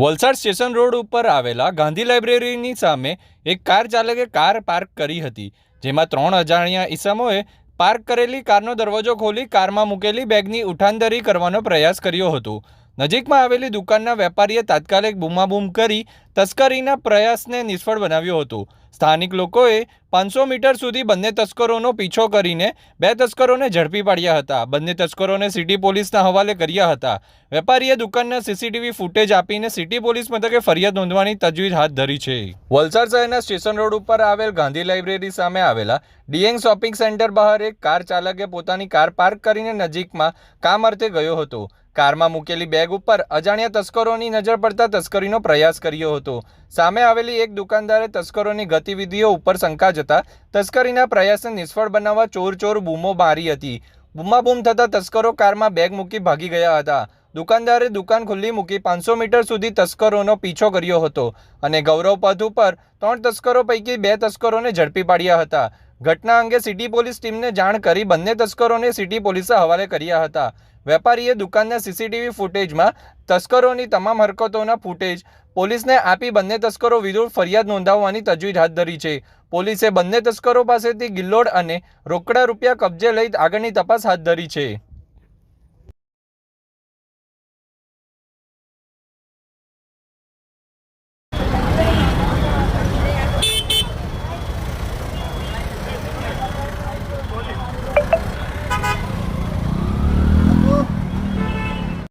Valsad station road ઉપર આવેલા ગાંધી લાઇબ્રેરીની સામે એક કાર ચાલકે કાર પાર્ક કરી હતી, જેમાં ત્રણ અજાણ્યા ઈસમોએ પાર્ક કરેલી કારનો દરવાજો ખોલી કારમાં મૂકેલી બેગની ઉઠાંદરી કરવાનો પ્રયાસ કર્યો હતો. નજીકમાં આવેલી દુકાનના વેપારીએ તાત્કાલિક બૂમાબૂમ કરી તસ્કરીના પ્રયાસને નિષ્ફળ બનાવ્યું હતું. સ્થાનિક લોકોએ પાંચસો મીટર સુધી બંને તસ્કરોનો પીછો કરીને બે તસ્કરોને ઝડપી પાડ્યા હતા. બંને તસ્કરોને સિટી પોલીસના હવાલે કર્યા હતા. વેપારીએ દુકાનના સીસીટીવી ફૂટેજ આપીને સિટી પોલીસ મથકે ફરિયાદ નોંધવાની તજવીજ હાથ ધરી છે. વલસાડ શહેરના સ્ટેશન રોડ ઉપર આવેલ ગાંધી લાઇબ્રેરી સામે આવેલા ડીએંગ શોપિંગ સેન્ટર બહાર એક કાર ચાલકે પોતાની કાર પાર્ક કરીને નજીકમાં કામ અર્થે ગયો હતો. કારમાં મૂકેલી બેગ ઉપર અજાણ્યા તસ્કરોની નજર પડતા તસ્કરીનો પ્રયાસ કર્યો હતો. સામે આવેલી એક દુકાનદારે તસ્કરોની ગતિવિધિઓ ઉપર શંકા જતા તસ્કરીના પ્રયાસને નિષ્ફળ બનાવવા ચોર ચોર બૂમો મારી હતી. બૂમાબૂમ થતાં તસ્કરો કારમાં બેગ મૂકી ભાગી ગયા હતા. દુકાનદારે દુકાન ખુલ્લી મૂકી પાંચસો મીટર સુધી તસ્કરોનો પીછો કર્યો હતો અને ગૌરવ પથ ઉપર ત્રણ તસ્કરો પૈકી બે તસ્કરોને ઝડપી પાડ્યા હતા. ઘટના અંગે સિટી પોલીસ ટીમને જાણ કરી બંને તસ્કરોને સિટી પોલીસે હવાલે કર્યા હતા. વેપારીએ દુકાનના સીસીટીવી ફૂટેજમાં તસ્કરોની તમામ હરકતોના ફૂટેજ પોલીસને આપી બંને તસ્કરો વિરુદ્ધ ફરિયાદ નોંધાવવાની તજવીજ હાથ ધરી છે. પોલીસે બંને તસ્કરો પાસેથી ગિલ્લોડ અને રોકડા રૂપિયા કબજે લઈ આગળની તપાસ હાથ ધરી છે.